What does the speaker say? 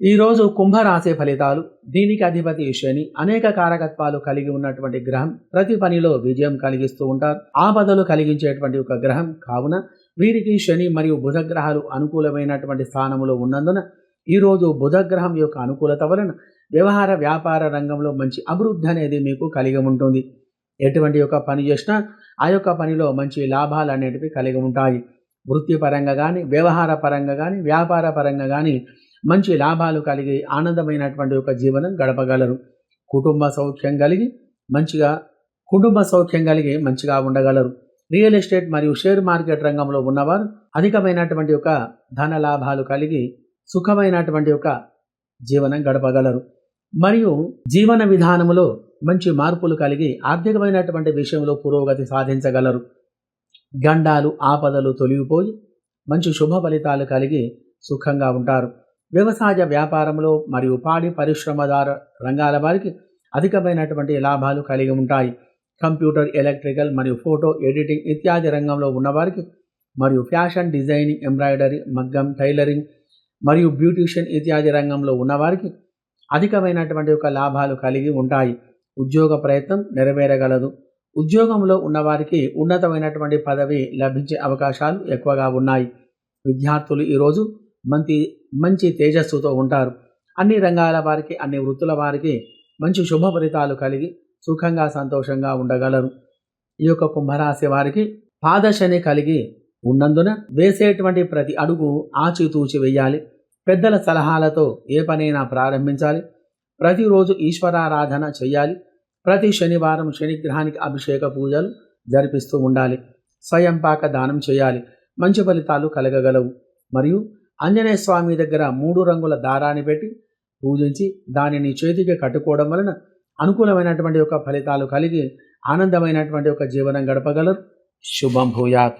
ఈరోజు కుంభరాశి ఫలితాలు దీనికి అధిపతి శని అనేక కారకత్వాలు కలిగి ఉన్నటువంటి గ్రహం. ప్రతి పనిలో విజయం కలిగిస్తూ ఉంటారు. ఆపదలు కలిగించేటువంటి ఒక గ్రహం కావున వీరికి శని మరియు బుధగ్రహాలు అనుకూలమైనటువంటి స్థానంలో ఉన్నందున ఈరోజు బుధగ్రహం యొక్క అనుకూలత వలన వ్యవహార వ్యాపార రంగంలో మంచి అభివృద్ధి అనేది మీకు కలిగి ఉంటుంది. ఎటువంటి యొక్క పని చేసినా ఆ యొక్క పనిలో మంచి లాభాలు అనేటివి కలిగి ఉంటాయి. వృత్తిపరంగా కానీ వ్యవహార పరంగా కానీ వ్యాపార పరంగా కానీ మంచి లాభాలు కలిగి ఆనందమైనటువంటి ఒక జీవనం గడపగలరు. కుటుంబ సౌఖ్యం కలిగి మంచిగా కుటుంబ సౌఖ్యం కలిగి మంచిగా ఉండగలరు. రియల్ ఎస్టేట్ మరియు షేర్ మార్కెట్ రంగంలో ఉన్నవారు అధికమైనటువంటి ఒక ధన లాభాలు కలిగి సుఖమైనటువంటి ఒక జీవనం గడపగలరు. మరియు జీవన విధానంలో మంచి మార్పులు కలిగి ఆర్థికమైనటువంటి విషయంలో పురోగతి సాధించగలరు. గండాలు ఆపదలు తొలగిపోయి మంచి శుభ ఫలితాలు కలిగి సుఖంగా ఉంటారు. వ్యవసాయ వ్యాపారంలో మరియు పాడి పరిశ్రమదార రంగాల వారికి అధికమైనటువంటి లాభాలు కలిగి ఉంటాయి. కంప్యూటర్ ఎలక్ట్రికల్ మరియు ఫోటో ఎడిటింగ్ ఇత్యాది రంగంలో ఉన్నవారికి మరియు ఫ్యాషన్ డిజైనింగ్ ఎంబ్రాయిడరీ మగ్గం టైలరింగ్ మరియు బ్యూటిషియన్ ఇత్యాది రంగంలో ఉన్నవారికి అధికమైనటువంటి ఒక లాభాలు కలిగి ఉంటాయి. ఉద్యోగ ప్రయత్నం నెరవేరగలదు. ఉద్యోగంలో ఉన్నవారికి ఉన్నతమైనటువంటి పదవి లభించే అవకాశాలు ఎక్కువగా ఉన్నాయి. విద్యార్థులు ఈరోజు మంచి మంచి తేజస్సుతో ఉంటారు. అన్ని రంగాల వారికి అన్ని వృత్తుల వారికి మంచి శుభ ఫలితాలు కలిగి సుఖంగా సంతోషంగా ఉండగలరు. ఈ యొక్క కుంభరాశి వారికి పాదశని కలిగి ఉన్నందున వేసేటువంటి ప్రతి అడుగు ఆచితూచి వేయాలి పెద్దల సలహాలతో ఏ పనైనా ప్రారంభించాలి. ప్రతిరోజు ఈశ్వరారాధన చేయాలి ప్రతి శనివారం శనిగ్రహానికి అభిషేక పూజలు జరిపిస్తూ ఉండాలి. స్వయంపాక దానం చేయాలి మంచి ఫలితాలు కలగగలవు. మరియు ఆంజనేయ స్వామి దగ్గర మూడు రంగుల దారాన్ని పెట్టి పూజించి దానిని చేతికి కట్టుకోవడం వలన అనుకూలమైనటువంటి ఒక ఫలితాలు కలిగి ఆనందమైనటువంటి ఒక జీవనం గడపగలరు. శుభం భూయాత్.